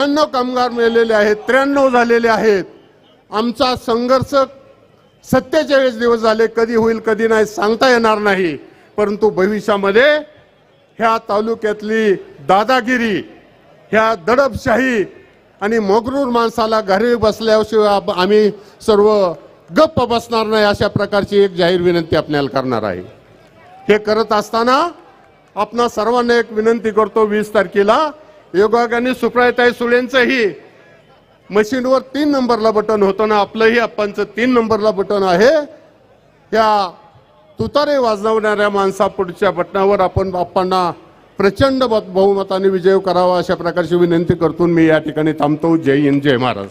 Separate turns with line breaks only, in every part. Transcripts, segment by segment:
त्र्याण्णव कामगार मिळालेले आहेत त्र्याण्णव झालेले आहेत. आमचा संघर्ष सत्तेचाळीस दिवस झाले कधी होईल कधी नाही सांगता येणार नाही. परंतु भविष्यामध्ये ह्या तालुक्यातली दादागिरी ह्या दडपशाही आणि मगरूर माणसाला घरी बसल्याशिवाय आम्ही सर्व गप्प बसणार नाही अशा प्रकारची एक जाहीर विनंती आपल्याला करणार आहे. हे करत असताना आपणा सर्वांना एक विनंती करतो वीस तारखेला योगागाने सुप्रायताई सुळेंचंही मशीनवर तीन नंबरला बटन होतं ना आपलंही आप्पांचं तीन नंबरला बटन आहे. त्या तुतारे वाजवणाऱ्या माणसा पुढच्या बटनावर आपण आप्पांना प्रचंड बहुमताने विजय करावा अशा प्रकारची विनंती करतो मी या ठिकाणी थांबतो. जय हिंद जय महाराज.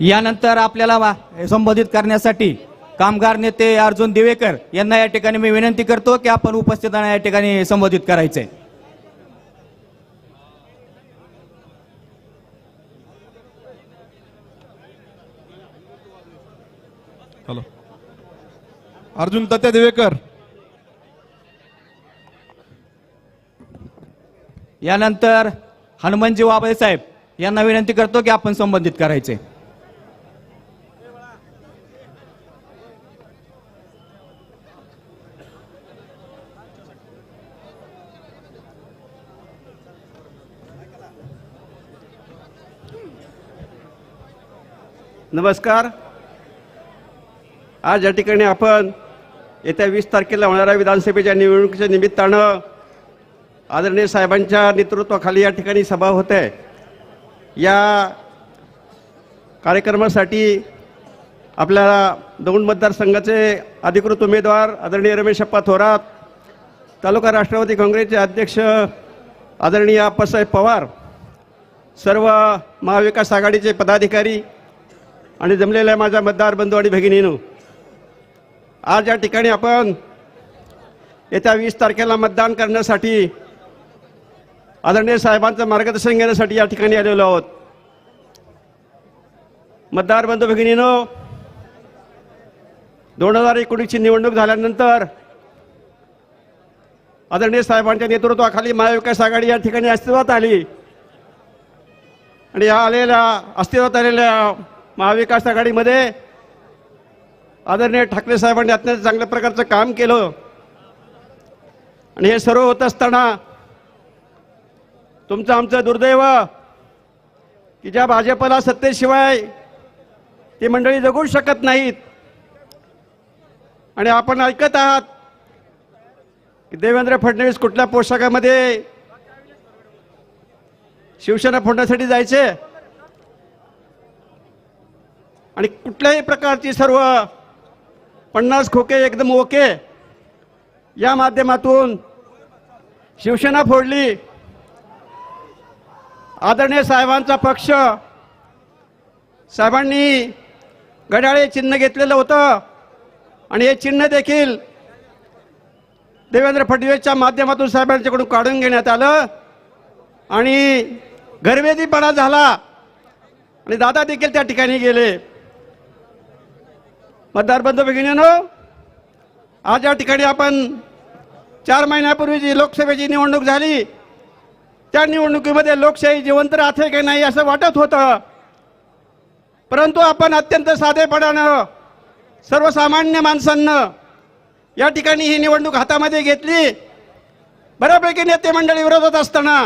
यानंतर आपल्याला वा- संबोधित करण्यासाठी कामगार नेते अर्जुन दिवेकर यांना या ठिकाणी मी विनंती करतो की आपण उपस्थितांना या ठिकाणी संबोधित करायचंय
हॅलो अर्जुन तात्या देवेकर
यानंतर हनुमानजी वाबळे साहेब यांना विनंती करतो की आपण संबोधित करायचे.
नमस्कार. आज या ठिकाणी आपण येत्या वीस तारखेला होणाऱ्या विधानसभेच्या निवडणुकीच्या निमित्तानं आदरणीय साहेबांच्या नेतृत्वाखाली या ठिकाणी सभा होत आहे. या कार्यक्रमासाठी आपल्याला दौंड मतदारसंघाचे अधिकृत उमेदवार आदरणीय रमेश अप्पा थोरात तालुका राष्ट्रवादी काँग्रेसचे अध्यक्ष आदरणीय अप्पासाहेब पवार सर्व महाविकास आघाडीचे पदाधिकारी आणि जमलेल्या माझ्या मतदार बंधू आणि भगिनीनो आज या ठिकाणी आपण येत्या वीस तारखेला मतदान करण्यासाठी आदरणीय साहेबांचं मार्गदर्शन घेण्यासाठी या ठिकाणी आलेलो आहोत. मतदार बंधू भगिनीनो दोन हजार एकोणीसची निवडणूक झाल्यानंतर आदरणीय साहेबांच्या नेतृत्वाखाली महाविकास आघाडी या ठिकाणी अस्तित्वात आली. आणि या आलेल्या अस्तित्वात आलेल्या महाविकास आघाडीमध्ये आदरणीय ठाकरे साहेबांनी अत्यंत चांगल्या प्रकारचं काम केलं. आणि हे सर्व होत असताना तुमचं आमचं दुर्दैव की ज्या भाजपला सत्तेशिवाय ती मंडळी जगू शकत नाहीत. आणि आपण ऐकत आहात की देवेंद्र फडणवीस कुठल्या पोशाखामध्ये शिवसेना फोडण्यासाठी जायचे? आणि कुठल्याही प्रकारची सर्व पन्नास खोके एकदम ओके या माध्यमातून शिवसेना फोडली. आदरणीय साहेबांचा पक्ष साहेबांनी घड्याळे चिन्ह घेतलेलं होतं आणि हे चिन्ह देखील देवेंद्र फडणवीसच्या माध्यमातून साहेबांच्याकडून काढून घेण्यात आलं. आणि घरवेदीपणा झाला आणि दादा देखील त्या ठिकाणी गेले. मतदारबंधू भगिनीनो आज या ठिकाणी आपण चार महिन्यापूर्वी जी लोकसभेची निवडणूक झाली. त्या निवडणुकीमध्ये लोकशाही जिवंत राहते की नाही असं वाटत होतं. परंतु आपण अत्यंत साधेपणानं सर्वसामान्य माणसांना या ठिकाणी ही निवडणूक हातामध्ये घेतली. बऱ्यापैकी नेते मंडळी विरोधात असताना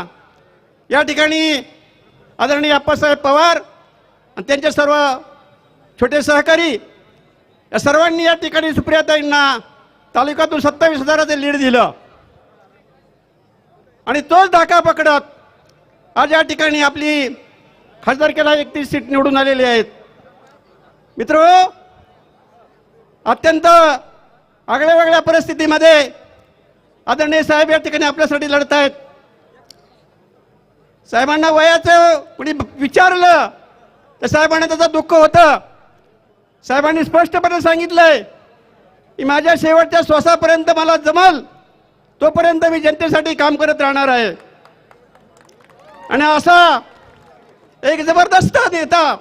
या ठिकाणी आदरणीय अप्पासाहेब पवार आणि त्यांचे सर्व छोटे सहकारी या सर्वांनी या ठिकाणी सुप्रियाताईंना तालुक्यातून सत्तावीस हजाराचं लीड दिलं. आणि तोच धाका पकडत आज या ठिकाणी आपली खासदारकीला एकतीस सीट निवडून आलेली आहेत. मित्र अत्यंत आगळ्या वेगळ्या परिस्थितीमध्ये आदरणीय साहेब या ठिकाणी आपल्यासाठी लढत आहेत. साहेबांना वयाचं कुणी विचारलं तर साहेबांना त्याचं दुःख होतं. साहेबांनी स्पष्टपणे सांगितलंय की माझ्या शेवटच्या श्वासापर्यंत मला जमल तोपर्यंत मी जनतेसाठी काम करत राहणार आहे. आणि असा एक जबरदस्त नेता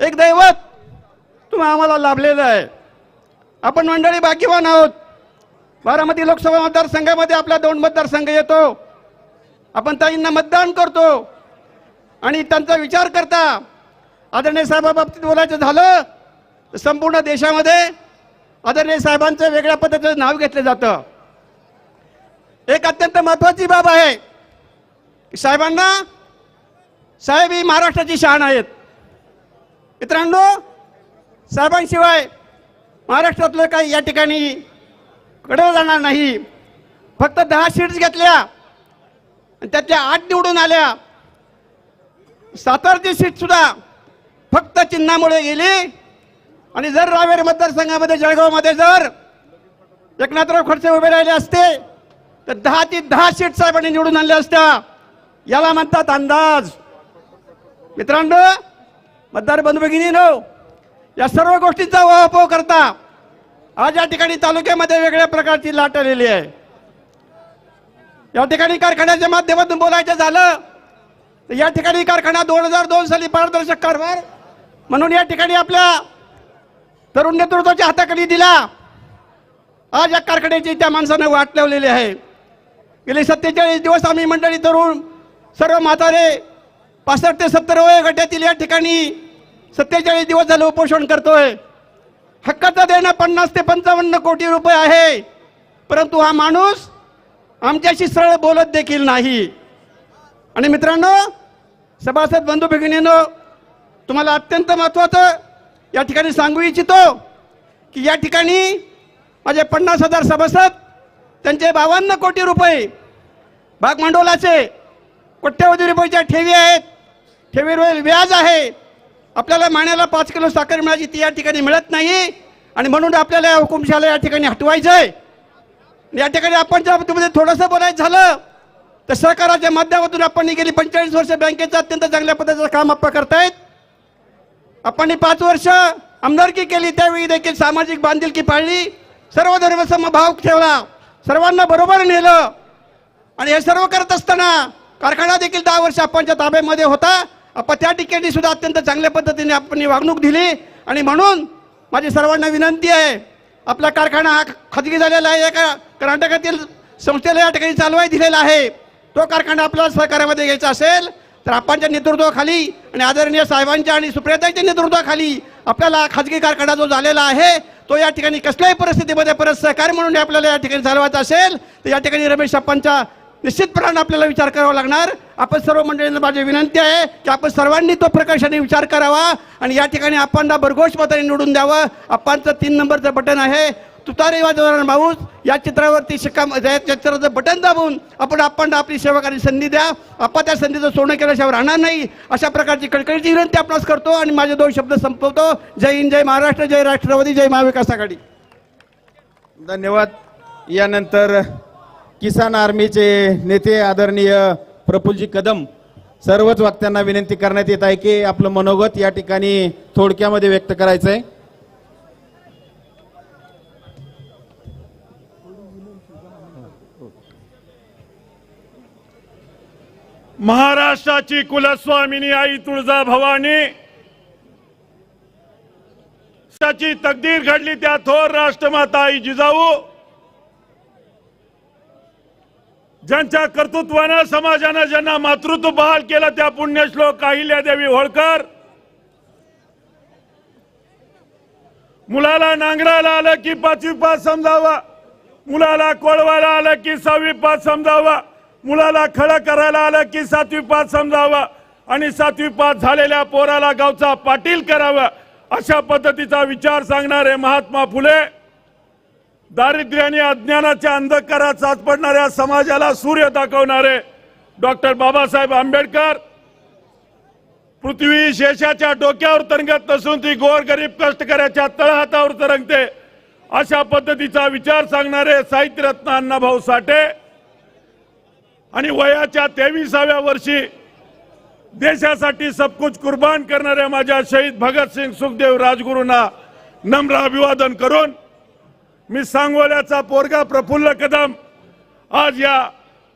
एक दैवत तुम्ही आम्हाला लाभलेलं आहे. आपण मंडळी बाकीवान आहोत. बारामती लोकसभा मतदारसंघामध्ये आपला दोन मतदारसंघ येतो. आपण ताईंना मतदान करतो. आणि त्यांचा विचार करता आदरणीय साहेबाबाबतीत बोलायचं झालं संपूर्ण देशामध्ये आदरणीय साहेबांचं वेगळ्या पद्धतीचं नाव घेतलं जातं. एक अत्यंत महत्वाची बाब आहे. साहेबांना साहेब ही महाराष्ट्राची शान आहेत. मित्रांनो साहेबांशिवाय महाराष्ट्रातलं काही या ठिकाणी कडलं जाणार नाही. फक्त दहा सीट्स घेतल्या आणि त्यातल्या आठ निवडून आल्या. सातारची सीट सुद्धा फक्त चिन्हामुळे गेली. आणि जर रावेर मतदारसंघामध्ये जळगावमध्ये जर एकनाथराव खडसे उभे राहिले असते तर दहा ते दहा सीट साहेबांनी निवडून आणल्या असत्या. याला म्हणतात अंदाज. मित्रांनो मतदार बंधू भगिनीनो या सर्व गोष्टींचा वापर करता आज या ठिकाणी तालुक्यामध्ये वेगळ्या प्रकारची लाट आलेली आहे. या ठिकाणी कारखान्याच्या माध्यमातून बोलायचं झालं तर या ठिकाणी कारखाना दोन हजार दोन साली पारदर्शक कारभार म्हणून या ठिकाणी आपल्या तरुण नेतृत्वाच्या हाताखाली दिला. आज या कारखान्याची त्या माणसानं वाट लावलेली आहे. गेले सत्तेचाळीस दिवस आम्ही मंडळी तरुण सर्व म्हातारे पासष्ट ते सत्तर वय गटातील या ठिकाणी सत्तेचाळीस दिवस झालं उपोषण करतोय. हक्काचं देणं पन्नास ते पंचावन्न कोटी रुपये आहे. परंतु हा माणूस आमच्याशी सरळ बोलत देखील नाही. आणि मित्रांनो सभासद बंधू भगिनीनो तुम्हाला अत्यंत महत्त्वाचं या ठिकाणी सांगू इच्छितो की या ठिकाणी माझे पन्नास हजार सभासद त्यांचे बावन्न कोटी रुपये भागभांडवलाचे कोट्यवधी रुपयाच्या ठेवी आहेत. ठेवीवर व्याज आहे. आपल्याला माण्याला पाच किलो साखर मिळायची ती या ठिकाणी मिळत नाही आणि म्हणून आपल्याला या हुकुमशाला या ठिकाणी हटवायचं आहे या ठिकाणी आपण ज्या बाबतीमध्ये थोडंसं बोलायचं झालं तर सहकाराच्या माध्यमातून आपण गेली पंचेचाळीस वर्ष बँकेचं अत्यंत चांगल्या पद्धतीचं काम आपण करतायत. आपण ही पाच वर्ष आमदारकी केली त्यावेळी देखील सामाजिक बांधिलकी पाळली. सर्व धर्मसमभाव ठेवला. सर्वांना बरोबर नेलं. आणि हे सर्व करत असताना कारखाना देखील दहा वर्ष आपणच्या ताब्यामध्ये होता आपण त्या ठिकाणी सुद्धा अत्यंत चांगल्या पद्धतीने आपण वागणूक दिली. आणि म्हणून माझी सर्वांना विनंती आहे आपला कारखाना हा खाजगी झालेला आहे. एका कर्नाटकातील संस्थेला या ठिकाणी चालवाय दिलेला आहे. तो कारखाना आपल्याला सहकार्यामध्ये घ्यायचा असेल तर आपणच्या नेतृत्वाखाली आणि आदरणीय साहेबांच्या आणि सुप्रियाताईच्या नेतृत्वाखाली आपल्याला खाजगी कारखाना जो झालेला आहे तो या ठिकाणी कसल्याही परिस्थितीमध्ये परत सहकार्य म्हणून आपल्याला या ठिकाणी चालवायचा असेल तर या ठिकाणी रमेश अप्पांच्या निश्चितपणानं आपल्याला विचार करावा लागणार. आपण सर्व मंडळींना माझी विनंती आहे की आपण सर्वांनी तो प्रकर्षाने विचार करावा आणि या ठिकाणी आपण भरघोष मताने निवडून द्यावं. आपणचं तीन नंबरचं बटन आहे. तुतारे वाजवणार माऊस या चित्रावरती शिक्का या चित्राचं बटन दाबून आपण आपण आपली सेवा करण्याची संधी द्या. आपण त्या संधीचं सोनं केल्याशिवाय राहणार नाही. अशा प्रकारची कडकडीची विनंती आपणास करतो आणि माझे दोन शब्द संपवतो. जय हिंद जय महाराष्ट्र जय राष्ट्रवादी जय महाविकास आघाडी.
धन्यवाद. यानंतर किसान आर्मीचे नेते आदरणीय प्रफुल्लजी कदम सर्वच वक्त्यांना विनंती करण्यात येत आहे की आपलं मनोगत या ठिकाणी थोडक्यामध्ये व्यक्त करायचं आहे
महाराष्ट्राची कुलस्वामिनी आई तुळजा भवानी. त्याची तकदीर घडली त्या थोर राष्ट्रमाता आई जिजाऊ. ज्यांच्या कर्तृत्वानं समाजानं ज्यांना मातृत्व बहाल केलं त्या पुण्यश्लोक अहिल्यादेवी होळकर. मुलाला नांगराला आलं की पाचवी पाच समजावा. मुलाला कोळवायला आलं की सहावी पाच समजावा. मुलाला खडं करायला आलं की सातवी पाच समजावा आणि सातवी पाच झालेल्या पोराला गावचा पाटील करावा अशा पद्धतीचा विचार सांगणारे महात्मा फुले दारिद्र्य आणि अज्ञानाच्या अंधकारात साचपडणाऱ्या समाजाला सूर्य दाखवणारे डॉक्टर बाबासाहेब आंबेडकर. पृथ्वी शेषाच्या डोक्यावर तरंगत नसून ती गोर गरीब कष्टकऱ्याच्या तळहातावर तरंगते अशा पद्धतीचा विचार सांगणारे साहित्यरत्न अण्णाभाऊ साठे. आणि वयाच्या तेविसाव्या वर्षी देशासाठी सबकुच कुर्बान करणाऱ्या माझ्या शहीद भगतसिंग सुखदेव राजगुरूंना नम्र अभिवादन करून मी सांगोल्याचा पोरगा प्रफुल्ल कदम आज या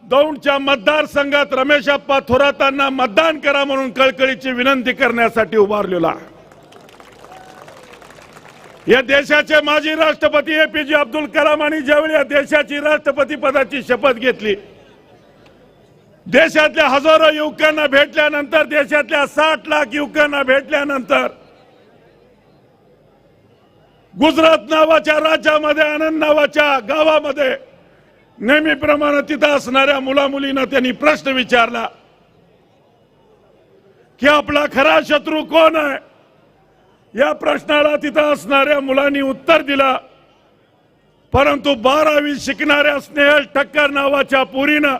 दौंडच्या मतदारसंघात रमेशप्पा थोरातांना मतदान करा म्हणून कळकळीची विनंती करण्यासाठी उभारलेला. या देशाचे माजी राष्ट्रपती ए पी जे अब्दुल कलाम आणि ज्यावेळी या देशाची राष्ट्रपती पदाची शपथ घेतली देशातल्या हजारो युवकांना भेटल्यानंतर देशातल्या साठ लाख युवकांना भेटल्यानंतर गुजरात नावाच्या राज्यामध्ये आनंद नावाच्या गावामध्ये नेहमीप्रमाणे तिथं असणाऱ्या मुला मुलींना त्यांनी प्रश्न विचारला की आपला खरा शत्रू कोण आहे? या प्रश्नाला तिथं असणाऱ्या मुलांनी उत्तर दिला. परंतु बारावी शिकणाऱ्या स्नेहल ठक्कर नावाच्या पुरीनं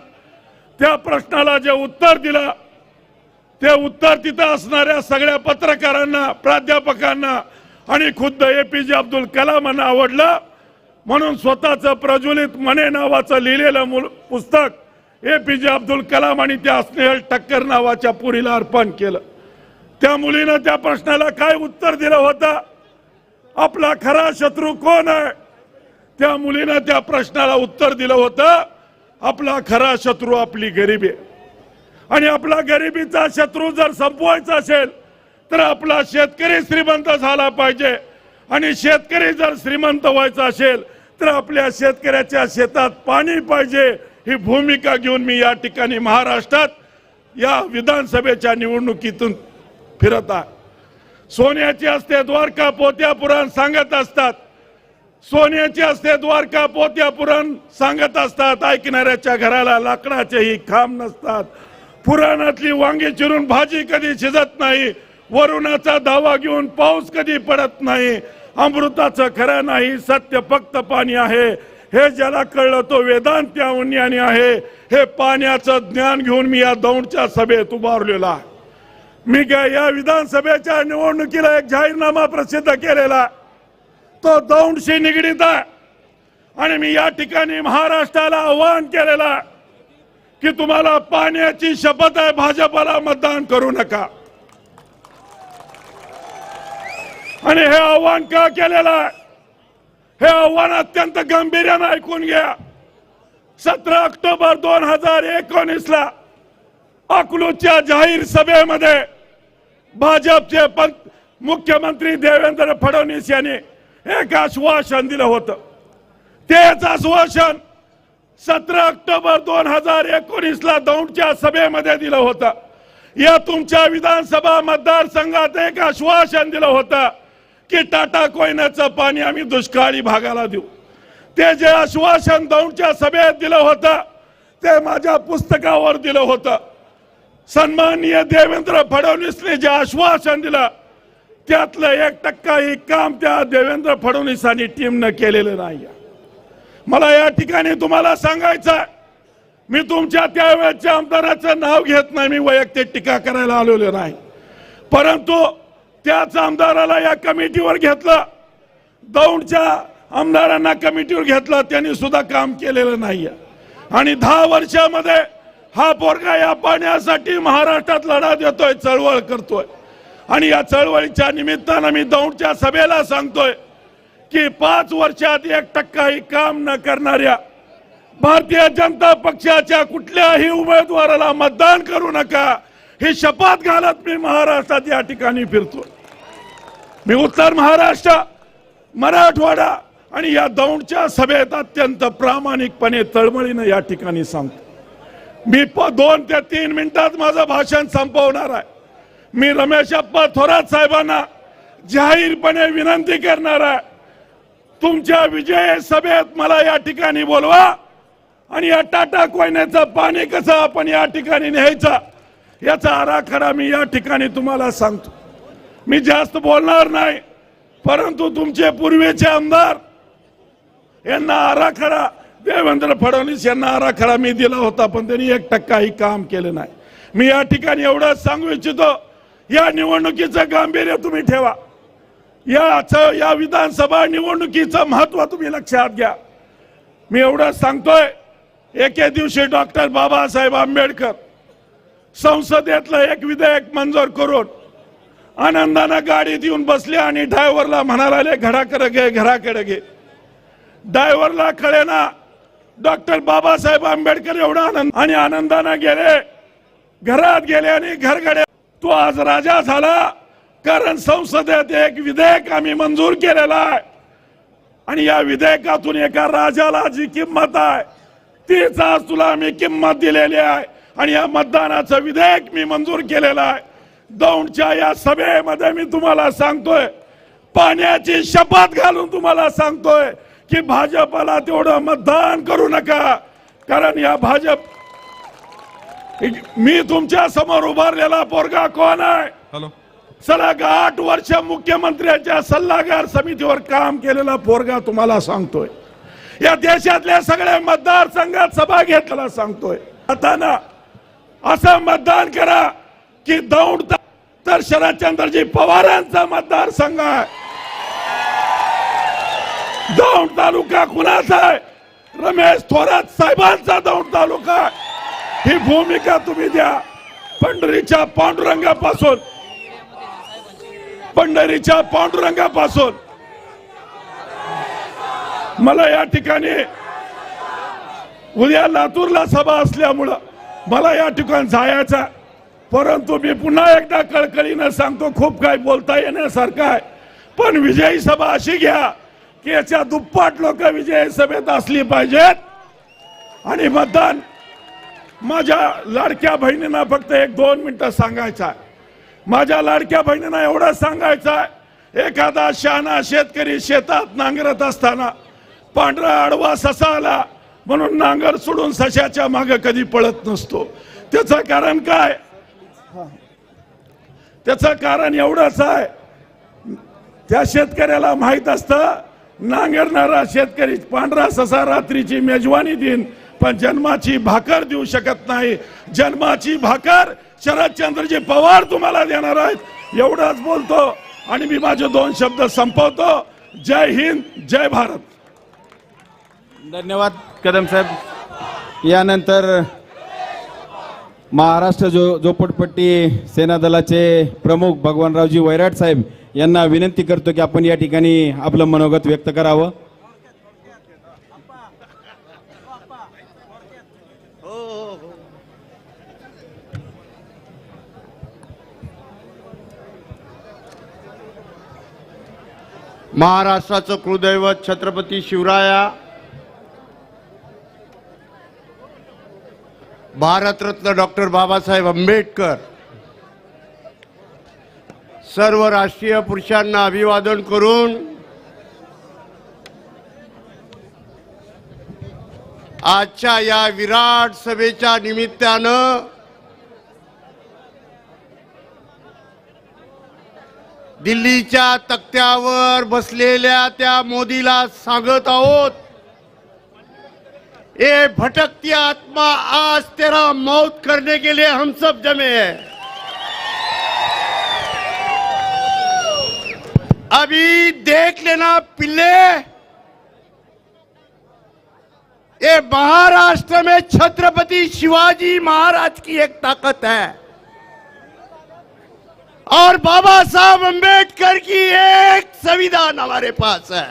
त्या प्रश्नाला जे उत्तर दिलं ते उत्तर तिथं असणाऱ्या सगळ्या पत्रकारांना प्राध्यापकांना आणि खुद्द एपीजे अब्दुल कलामांना आवडलं. म्हणून स्वतःचं प्रज्वलित मने नावाचं लिहिलेलं मुल- पुस्तक एपीजे अब्दुल कलाम आणि त्या स्नेहल टक्कर नावाच्या पुरीला अर्पण केलं. त्या मुलीनं त्या प्रश्नाला काय उत्तर दिलं होतं? आपला खरा शत्रू कोण आहे? त्या मुलीनं त्या प्रश्नाला उत्तर दिलं होतं. आपला खरा शत्रू आपली गरिबी. आहे आणि आपला गरिबीचा शत्रू जर संपवायचा असेल तर आपला शेतकरी श्रीमंत झाला पाहिजे. आणि शेतकरी जर श्रीमंत व्हायचा असेल तर आपल्या शेतकऱ्याच्या शेतात पाणी पाहिजे ही भूमिका घेऊन मी या ठिकाणी महाराष्ट्रात या विधानसभेच्या निवडणुकीतून फिरत आहे. सोन्याची असते द्वारका पोत्यापुराण सांगत असतात सोन्याची असते द्वारका पोत्या पुरण सांगत असतात ऐकणाऱ्याच्या घराला लाकडाचेही खांब नसतात. पुराणातली वांगी चिरून भाजी कधी शिजत नाही वरुणाचा धावा घेऊन पाऊस कधी पडत नाही. अमृताचं खरं नाही सत्य फक्त पाणी आहे. हे ज्याला कळलं तो वेदांत त्या उन्याने आहे. हे पाण्याचं ज्ञान घेऊन मी या दौंडच्या सभेत उभारलेला मी काय या विधानसभेच्या निवडणुकीला एक जाहीरनामा प्रसिद्ध केलेला आहे. तो दौंडशी निगडीत आहे. आणि मी या ठिकाणी महाराष्ट्राला आव्हान केलेलं की तुम्हाला पाण्याची शपथ आहे भाजपाला मतदान करू नका. आणि हे आव्हान का केलेलं आहे? हे आव्हान अत्यंत गांभीर्यानं ऐकून घ्या. सतरा ऑक्टोबर दोन हजार एकोणीस ला अकलूजच्या जाहीर सभेमध्ये भाजपचे मुख्यमंत्री देवेंद्र फडणवीस यांनी एक आश्वासन दिलं होतं. तेच आश्वासन सतरा ऑक्टोबर दोन हजार एकोणीस ला दौंडच्या सभेमध्ये दिलं होतं. या तुमच्या विधानसभा मतदारसंघात एक आश्वासन दिलं होतं की टाटा कोयनाचं पाणी आम्ही दुष्काळी भागाला देऊ. ते जे आश्वासन दौंडच्या सभेत दिलं होतं ते माझ्या पुस्तकावर दिलं होतं. सन्माननीय देवेंद्र फडणवीसने जे आश्वासन दिलं त्यातलं एक टक्काही काम त्या देवेंद्र फडणवीसांनी टीमनं केलेलं नाही. मला या ठिकाणी तुम्हाला सांगायचं आहे, मी तुमच्या त्यावेळेच्या आमदाराचं नाव घेत नाही मी वैयक्तिक टीका करायला आलेलो नाही. परंतु त्याच आमदाराला या कमिटीवर घेतलं दौंडच्या आमदारांना कमिटीवर घेतलं त्यांनी सुद्धा काम केलेलं नाही आणि दहा वर्षामध्ये हा पोरगा या पाण्यासाठी महाराष्ट्रात लढा देतोय चळवळ करतोय. आणि या चळवळीच्या निमित्तानं मी दौंडच्या सभेला सांगतोय की पाच वर्षात एक टक्काही काम न करणाऱ्या भारतीय जनता पक्षाच्या कुठल्याही उमेदवाराला मतदान करू नका ही शपथ घालत मी महाराष्ट्रात या ठिकाणी फिरतो मी उत्तर महाराष्ट्र मराठवाडा आणि या दौंडच्या सभेत अत्यंत प्रामाणिकपणे तळमळीनं या ठिकाणी सांगतो मी प- दोन ते तीन मिनिटात माझं भाषण संपवणार आहे. मी रमेश अप्पा थोरात साहेबांना जाहीरपणे विनंती करणार आहे. तुमच्या विजय सभेत मला या ठिकाणी बोलवा आणि या टाटा कोयन्याचं पाणी कसं आपण या ठिकाणी न्यायचं याचा आराखडा मी या ठिकाणी तुम्हाला सांगतो. मी जास्त बोलणार नाही परंतु तुमचे पूर्वीचे आमदार यांना आराखडा देवेंद्र फडणवीस यांना आराखडा मी दिला होता पण त्यांनी एक टक्काही काम केलं नाही. मी या ठिकाणी एवढंच सांगू इच्छितो या निवडणुकीचं गांभीर्य तुम्ही ठेवा. याचं या विधानसभा निवडणुकीचं महत्त्व तुम्ही लक्षात घ्या. मी एवढंच सांगतोय एके दिवशी डॉक्टर बाबासाहेब आंबेडकर संसदेतलं एक विधेयक मंजूर करून आनंदानं गाडीत येऊन बसले आणि ड्रायव्हरला म्हणाले घराकडे घे घराकडे घे. ड्रायव्हरला कळेना डॉक्टर बाबासाहेब आंबेडकर एवढा आनंद आणि आनंदानं गेले घरात गेले आणि घरकडे तो आज राजा झाला. कारण संसदेत एक विधेयक आम्ही मंजूर केलेला आहे. आणि या विधेयकातून एका राजाला जी किंमत आहे तीच आज तुला आम्ही किंमत दिलेली आहे. आणि या मतदानाचं विधेयक मी मंजूर केलेलं आहे. दौंडच्या या सभेमध्ये मी तुम्हाला सांगतोय पाण्याची शपथ घालून तुम्हाला सांगतोय की भाजपला तेवढं मतदान करू नका. कारण या भाजप मी तुमच्यासमोर उभारलेला पोरगा कोण आहे?
हॅलो.
सलग आठ वर्ष मुख्यमंत्र्यांच्या सल्लागार समितीवर काम केलेला पोरगा तुम्हाला सांगतोय. या देशातल्या सगळ्या मतदारसंघात सभा घेतलेला सांगतोय. आता ना असं मतदान करा की दौंड तर शरदचंद्रजी पवारांचा मतदारसंघ आहे. दौंड तालुका कुणाचा आहे? रमेश थोरात साहेबांचा दौंड तालुका आहे. ही भूमिका तुम्ही द्या. पंढरीच्या पांडुरंगापासून. पंढरीच्या पांडुरंगापासून. मला या ठिकाणी उद्या लातूरला सभा असल्यामुळं मला या ठिकाणी जायचा परंतु मी पुन्हा एकदा कळकळीनं सांगतो खूप काही बोलता येण्यासारखं आहे. पण विजयी सभा अशी घ्या की याच्या दुप्पाट लोक विजयी सभेत असली पाहिजेत. आणि मतदान माझ्या लाडक्या बहिणींना फक्त एक दोन मिनिटं सांगायचं आहे. माझ्या लाडक्या बहिणींना एवढं सांगायचं आहे एखादा शहाणा शेतकरी शेतात नांगरत असताना पांढरा आडवा ससा आला म्हणून नांगर सोडून सशाच्या मागे कधी पळत नसतो. त्याचं कारण काय? त्याचं कारण एवढंच आहे त्या शेतकऱ्याला माहीत असतं नांगरणारा शेतकरी पांढरा ससा रात्रीची मेजवानी देईन पण जन्माची भाकर देऊ शकत नाही. जन्माची भाकर शरदचंद्रजी पवार तुम्हाला देणार आहेत. एवढंच बोलतो आणि मी माझे दोन शब्द संपवतो. जय हिंद जय भारत.
धन्यवाद कदम साहेब. यानंतर महाराष्ट्र जो झोपडपट्टी सेना दलाचे प्रमुख भगवानरावजी वैराट साहेब यांना विनंती करतो की आपण या ठिकाणी आपलं मनोगत व्यक्त करावं.
महाराष्ट्राचं कुलदैवत छत्रपती शिवराया भारतरत्न डॉक्टर बाबासाहेब आंबेडकर सर्व राष्ट्रीय पुरुषांना अभिवादन करून आजच्या या विराट सभेच्या निमित्तानं दिल्लीच्या तक्त्यावर बसलेल्या त्या आहोत ये भटकती आत्मा, आज तेरा मौत करने के लिए हम सब जमे हैं. अभी देख लेना पिल्ले ये महाराष्ट्र में छत्रपति शिवाजी महाराज की एक ताकत है। और बाबा साहब अंबेडकर की एक संविधान हमारे पास है।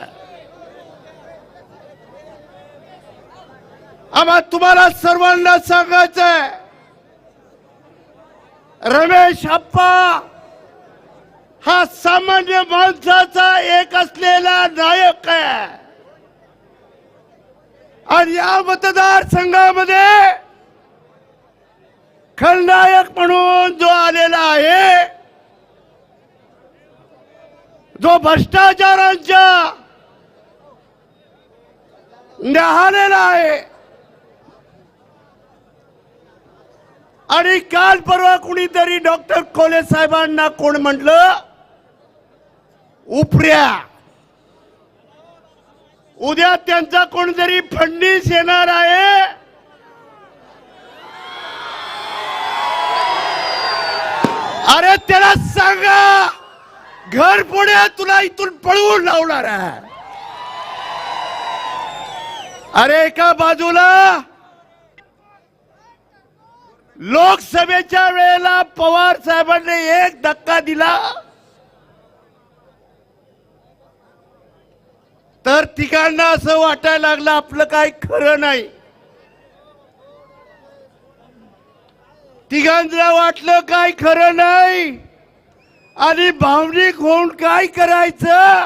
आम्हा तुम्हाला सर्वांना सांगायचंय रमेश अप्पा हा सामान्य माणसाचा एक असलेला नायक आहे आणि या मतदारसंघामध्ये खलनायक म्हणून जो आलेला आहे जो भ्रष्टाचारांच्या न्याहालेला आहे. आणि काल परवा कुणीतरी डॉक्टर कोले साहेबांना कोण म्हटलं? उपऱ्या. उद्या त्यांचा कोणतरी फडणीस येणार आहे. अरे त्याला सांगा. घर पुढे तुला इथून पळवून लावणार आहे. अरे एका बाजूला लोकसभेच्या वेळेला पवार साहेबांनी एक धक्का दिला. तर तिघांना असं वाटायला लागलं आपलं काय खरं नाही. तिघांना वाटलं काय खरं नाही. आणि भावनिक होऊन काय करायचं?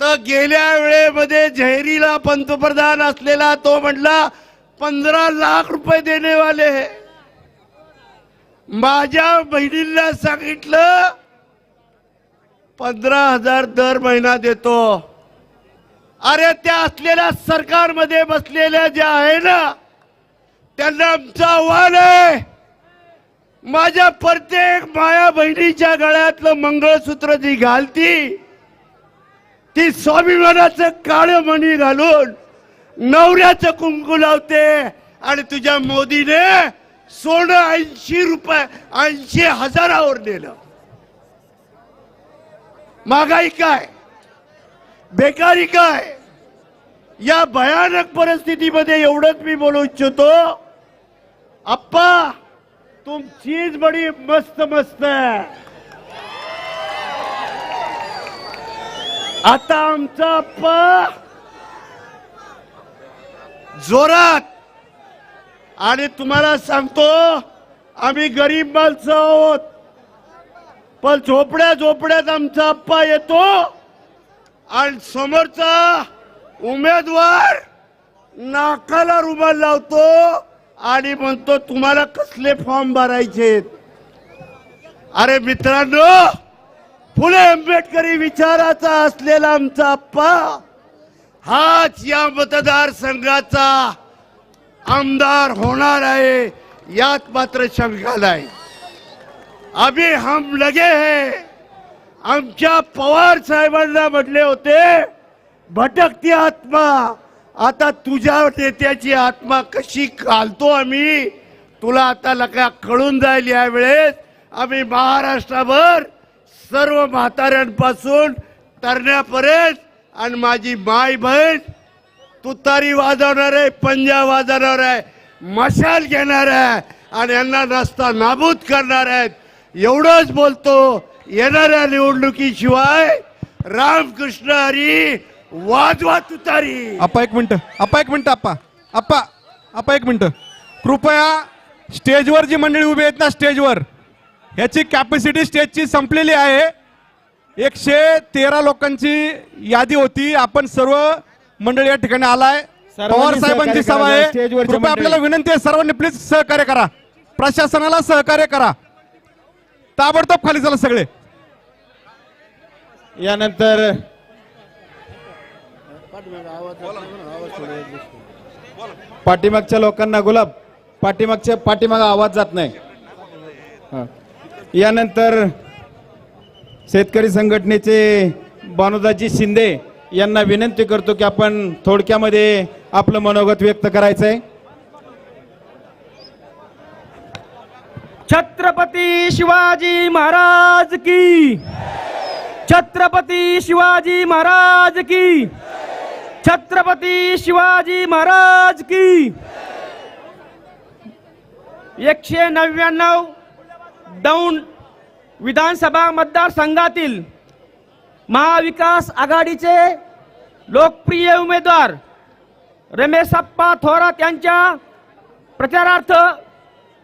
तर गेल्या वेळेमध्ये जहेरीला पंतप्रधान असलेला तो म्हटला पंधरा लाख रुपये देणेवाले माझ्या बहिणींना सांगितलं पंधरा हजार दर महिना देतो. अरे त्या असलेल्या सरकारमध्ये बसलेल्या ज्या आहे ना त्यांना आमचं आव्हान आहे. माझ्या प्रत्येक माया बहिणीच्या गळ्यातलं मंगळसूत्र जी घालती ती स्वाभिमानाचं काळं मणी घालून नवऱ्याचं कुंकू लावते आणि तुझ्या मोदीने सोनं ऐंशी रुपये ऐंशी हजारावर नेलं. महागाई काय? बेकारी काय? या भयानक परिस्थितीमध्ये एवढंच मी बोलू इच्छितो. आप्पा तुमचीच बडी मस्त मस्त आहे आता आमचा अप्पा। जोरात। आणि तुम्हाला सांगतो आम्ही गरीब माणसं आहोत. पण झोपड्या झोपड्यात आमचा आप्पा येतो. आणि समोरचा उमेदवार नाकाला रुमाल लावतो. आणि म्हणतो तुम्हाला कसले फॉर्म भरायचे अरे मित्रांनो फुले आंबेडकरी विचाराचा असलेला आमचा आप्पा हाच या मतदारसंघाचा आमदार होणार आहे यात मात्र शंका नाही. अभि हम लगे है. आमच्या पवार साहेबांना म्हटले होते भटकती आत्मा. आता तुझ्या नेत्याची आत्मा कशी घालतो आम्ही? तुला आता लका कळून जाईल यावेळेस. आम्ही महाराष्ट्राभर सर्व म्हाताऱ्यांपासून तरण्यापर्यंत आणि माझी माय बहीण तुतारी वाजवणार आहे पंजा वाजवणार आहे मशाल घेणार आहे आणि यांना रस्ता नाबूद करणार. आहेत एवढंच बोलतो येणाऱ्या निवडणुकीशिवाय रामकृष्ण हरी वाजवा तुतारी
आप्पा एक मिनिट आप्पा एक मिनिट आप्पा आप्पा आप्पा एक मिनिट. कृपया स्टेजवर जी मंडळी उभी आहेत ना स्टेजवर. ह्याची कॅपॅसिटी स्टेजची संपलेली आहे. एकशे तेरा लोकांची यादी होती. आपण सर्व मंडळी या ठिकाणी आलाय. पवार साहेबांची सभा आहे. कृपया. आपल्याला विनंती आहे सर्वांनी प्लीज सहकार्य करा. प्रशासनाला सहकार्य करा. ताबडतोब खाली चला सगळे.
यानंतर पाठीमागच्या लोकांना गुलाब पाठीमागच्या पाठीमागा आवाज जात नाही. यानंतर शेतकरी संघटनेचे बानुदाजी शिंदे यांना विनंती करतो की आपण थोडक्यामध्ये आपलं मनोगत व्यक्त करायचं आहे
छत्रपती शिवाजी महाराज की. छत्रपती शिवाजी महाराज की. छत्रपती शिवाजी महाराज की. एकशे नव्याण्णव दौंड विधानसभा मतदारसंघातील महाविकास आघाडीचे लोकप्रिय उमेदवार रमेशप्पा थोरात यांच्या प्रचारार्थ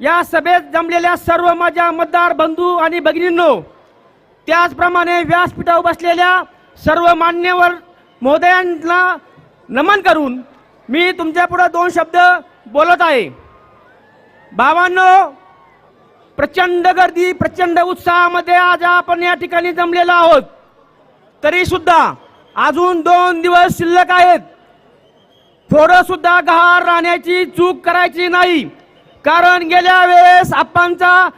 या सभेत जमलेल्या सर्व माझ्या मतदार बंधू आणि भगिनींनो त्याचप्रमाणे व्यासपीठावर बसलेल्या सर्व मान्यवर महोदयांना नमन करून मी तुमच्यापुढे दोन शब्द बोलत आहे. भावांनो प्रचंड गर्दी प्रचंड उत्साहामध्ये आज आपण या ठिकाणी जमलेलो आहोत. तरी सुद्धा अजून दोन दिवस शिल्लक आहेत. थोडं सुद्धा गहार राहण्याची चूक करायची नाही. कारण गेल्या वेळेस आप्पांचा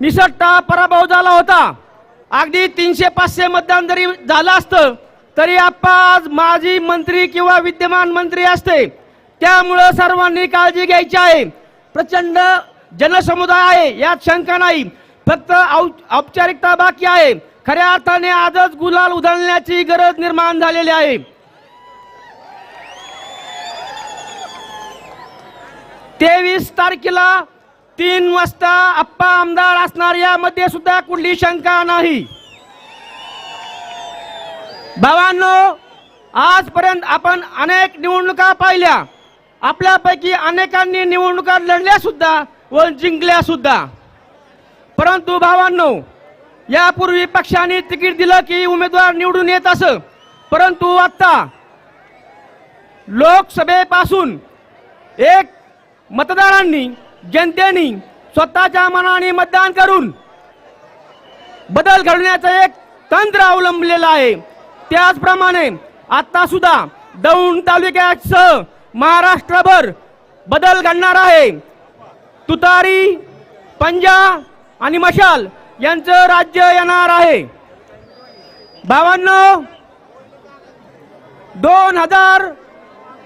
निसट्टा पराभव झाला होता. अगदी तीनशे पाचशे मतदान जरी झालं असतं तरी आप्पा आज माजी मंत्री किंवा विद्यमान मंत्री असते. त्यामुळं सर्वांनी काळजी घ्यायची आहे. प्रचंड जनसमुदाय आहे यात शंका नाही. फक्त औ- औपचारिकता बाकी आहे. खऱ्या अर्थाने आजच गुलाल उधळण्याची गरज निर्माण झालेली आहे. तेवीस तारखेला तीन वाजता आप्पा आमदार असणार यामध्ये सुद्धा कुठली शंका नाही. भावांनो आजपर्यंत आपण अनेक निवडणुका पाहिल्या. आपल्यापैकी अनेकांनी निवडणुका लढल्या सुद्धा व जिंकल्या सुद्धा परंतु भावांनो यापूर्वी पक्षाने तिकीट दिलं की उमेदवार निवडून येत असं. परंतु आत्ता लोकसभेपासून एक मतदारांनी जनतेनी स्वतःच्या मनाने मतदान करून बदल घडवण्याचं एक तंत्र अवलंबलेलं आहे. त्याचप्रमाणे आता सुद्धा दौंड तालुक्यासह महाराष्ट्रभर बदल घडणार आहे. तुतारी पंजा आणि मशाल यांचं राज्य येणार आहे. भावांनो दोन हजार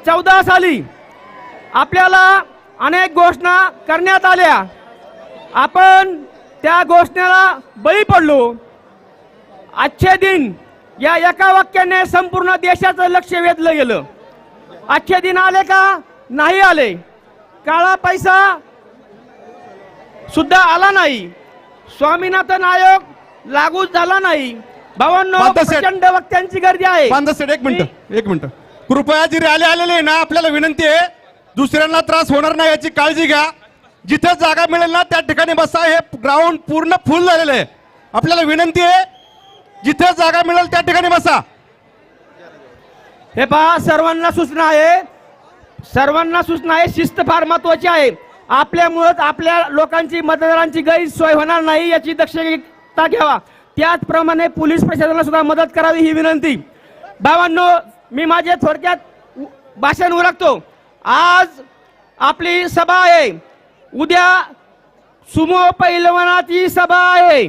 चौदा साली आपल्याला अनेक घोषणा करण्यात आल्या. आपण त्या घोषणेला बळी पडलो. आजचे दिन या एका वाक्याने संपूर्ण देशाचं लक्ष वेधलं गेलं. आजचे दिन आले का? नाही आले. काळा पैसा सुद्धा आला नाही. स्वामीनाथन आयोग लागू झाला नाही. प्रचंड वक्त्यांची गर्दी आहे.
एक मिनिट एक मिनिट. कृपया जी रॅली आलेली आहे ना आपल्याला विनंती आहे दुसऱ्यांना त्रास होणार नाही याची काळजी घ्या. जिथे जागा मिळेल ना त्या ठिकाणी बसा. हे ग्राउंड पूर्ण फुल झालेलं आहे. आपल्याला विनंती आहे जिथे जागा मिळेल त्या ठिकाणी बसा.
हे पहा सर्वांना सूचना आहे. सर्वांना सूचना आहे शिस्त फार महत्वाची आहे. आपल्यामुळेच आपल्या लोकांची मतदारांची गैरसोय होणार नाही याची दक्षता घ्यावा. त्याचप्रमाणे पोलीस प्रशासनाला सुद्धा मदत करावी ही विनंती. भावांनो मी माझे थोडक्यात भाषण उरकतो आज आपली सभा आहे. उद्या सुमो पैलवानाची सभा आहे.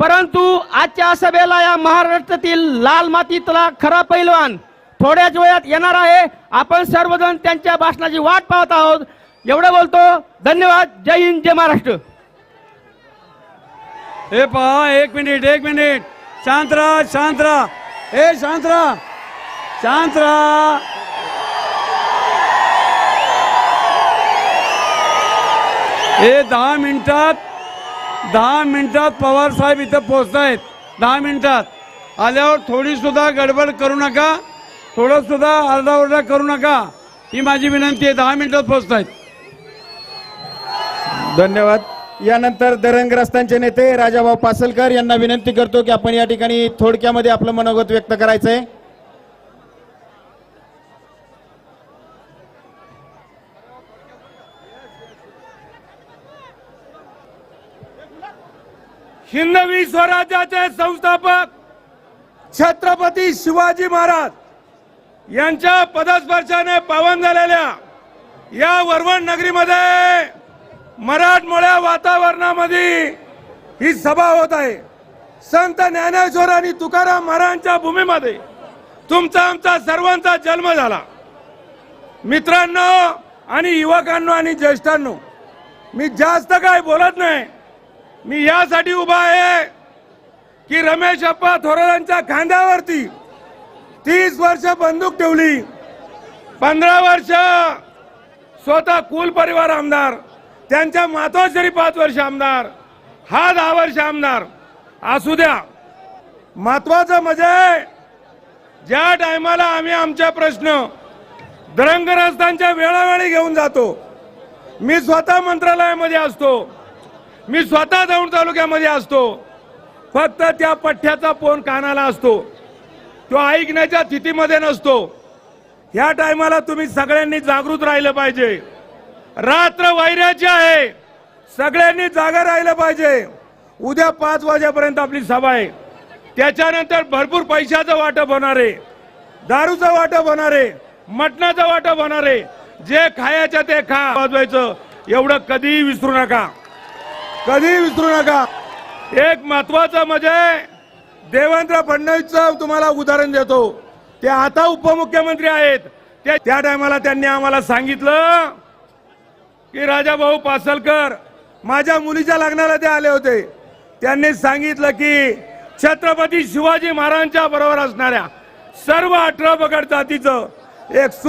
परंतु आजच्या सभेला या महाराष्ट्रातील लाल मातीतला खरा पैलवान थोड्याच वेळात येणार आहे. आपण सर्वजण त्यांच्या भाषणाची वाट पाहत आहोत. एवढं बोलतो. धन्यवाद. जय हिंद जय महाराष्ट्र.
हे पहा एक मिनिट एक मिनिट. शांत राहा शांत राहा हे शांत राहा शांत राहा हे दहा मिनिटात दहा मिनिटात पवार साहेब इथं आहेत दहा मिनिटात. आल्यावर थोडीसुद्धा गडबड करू नका. थोडंसुद्धा आरडाओरडा करू नका. ही माझी विनंती आहे. दहा मिनिटात आहेत
धन्यवाद. यानंतर दरंगग्रस्तांचे नेते राजाभाऊ पासलकर यांना विनंती करतो की आपण या ठिकाणी थोडक्यामध्ये आपलं मनोगत व्यक्त करायचं आहे
हिंदवी स्वराज्याचे संस्थापक छत्रपती शिवाजी महाराज. यांच्या पदस्पर्शाने पावन झालेल्या या वरवण नगरीमध्ये मराठमोळ्या वातावरणामध्ये ही सभा होत आहे. संत ज्ञानेश्वर आणि तुकाराम महाराजांच्या भूमीमध्ये तुमचा आमचा सर्वांचा जन्म झाला. मित्रांनो आणि युवकांनो आणि ज्येष्ठांनो मी जास्त काय बोलत नाही. मी यासाठी उभा आहे की रमेश अप्पा थोरातांच्या खांद्यावरती तीस वर्ष बंदूक ठेवली. पंधरा वर्ष स्वतः कुल परिवार आमदार त्यांच्या मातोश्री पाच वर्ष आमदार हा दहा वर्ष आमदार. असू द्या. महत्वाचं म्हणजे ज्या टायमाला आम्ही आमच्या प्रश्न दरंगरस्तांच्या वेळोवेळी घेऊन जातो मी स्वतः मंत्रालयामध्ये असतो. मी स्वतः दौंड तालुक्यामध्ये असतो. फक्त त्या पठ्ठ्याचा फोन कानाला असतो. तो ऐकण्याच्या स्थितीमध्ये नसतो. ह्या टायमाला तुम्ही सगळ्यांनी जागृत राहिलं पाहिजे. रात्र वैराची आहे. सगळ्यांनी जागा राहिलं पाहिजे. उद्या पाच वाजेपर्यंत आपली सभा आहे. त्याच्यानंतर भरपूर पैशाचं वाटप होणार आहे. दारूचं वाटप होणार आहे. मटणाचं वाटप होणार आहे. जे खायचं ते खा. वाजवायचं. एवढं कधीही विसरू नका. कधी विसरू नका. एक महत्वाचं म्हणजे देवेंद्र फडणवीसचं तुम्हाला उदाहरण देतो. ते आता उपमुख्यमंत्री आहेत. ते त्या टायमाला त्यांनी आम्हाला सांगितलं की राजाभाऊ पासलकर माझ्या मुलीच्या लग्नाला ते आले होते. त्यांनी सांगितलं की छत्रपती शिवाजी महाराजांच्या बरोबर असणाऱ्या सर्व अठरा पगड जातीचं एक सुंदर